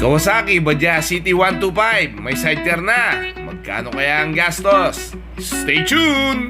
Kawasaki Badya City 125, may sidecar na. Magkano kaya ang gastos? Stay tuned!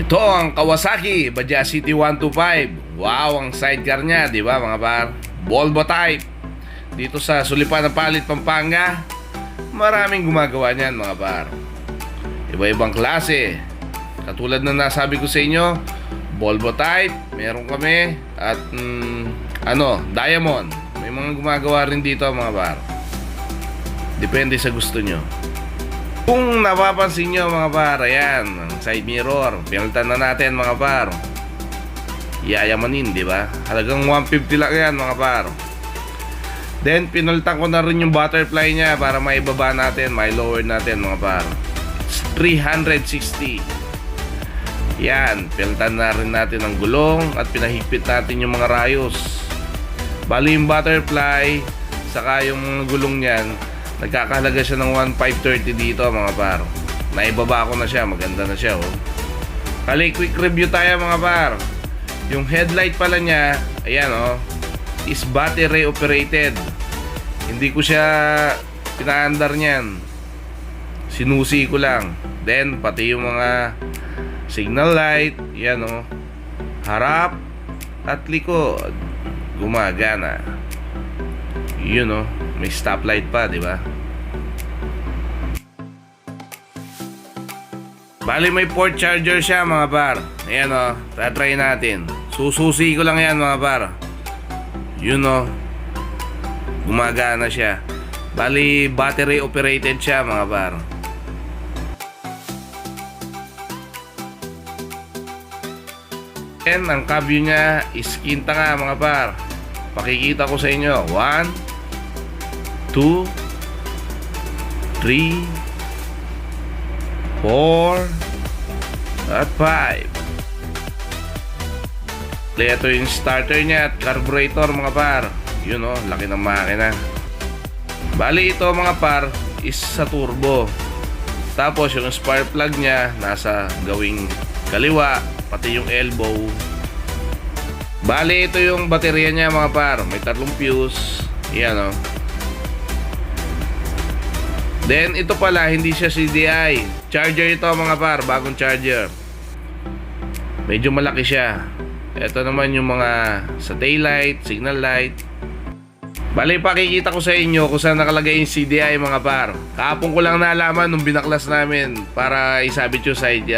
Ito ang Kawasaki Badya City 125. Wow, ang sidecar niya, di ba mga par? Volvo type. Dito sa Sulipan ng Palit, Pampanga, maraming gumagawa niyan mga par. Iba-ibang klase. Katulad na nasabi ko sa inyo, Volvo type, meron kami at mm, ano, Diamond. May mga gumagawa rin dito mga par. Depende sa gusto nyo. Kung napapansin nyo mga par, ayan, ang side mirror. Pinalitan na natin mga par. Yayamanin, di ba? Halagang 150 lang yan mga par. Then, pinalitan ko na rin yung butterfly niya para maibaba natin, may lower natin mga par. 360. Yan, pinalitan na rin natin ang gulong at pinahigpit natin yung mga rayos. Bali yung butterfly, saka yung gulong niyan, nagkakahalaga siya ng 1,530 dito mga par. Naibaba ko na siya, maganda na siya oh. Kali quick review tayo mga par. Yung headlight pala niya, ayan oh, is battery operated. Hindi ko siya pinaandar niyan. Sinusi ko lang. Then pati yung mga signal light, yan oh. Harap at likod gumagana. Yun oh, may stoplight pa, di ba? Bali may port charger siya mga par. Ayan o, tatry natin. Sususi ko lang yan mga par. Yun o. Gumagana siya. Bali battery operated siya mga par. And ang kabyo niya is kinta nga mga par. Pakikita ko sa inyo. 1 2 3 4 at 5 ito yung starter niya at carburetor mga par yun o, laki ng makina bali ito mga par is sa turbo tapos yung spark plug niya nasa gawing kaliwa pati yung elbow bali ito yung baterya niya mga par may tatlong fuse yan o Then ito pala hindi siya CDI. Charger ito mga par, bagong charger. Medyo malaki siya. Ito naman yung mga sa daylight, signal light. Bali pakikita ko sa inyo kung saan nakalagay yung CDI mga par. Kahapon ko lang nalaman nung binaklas namin para isabit yung side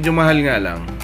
Medyo mahal nga lang.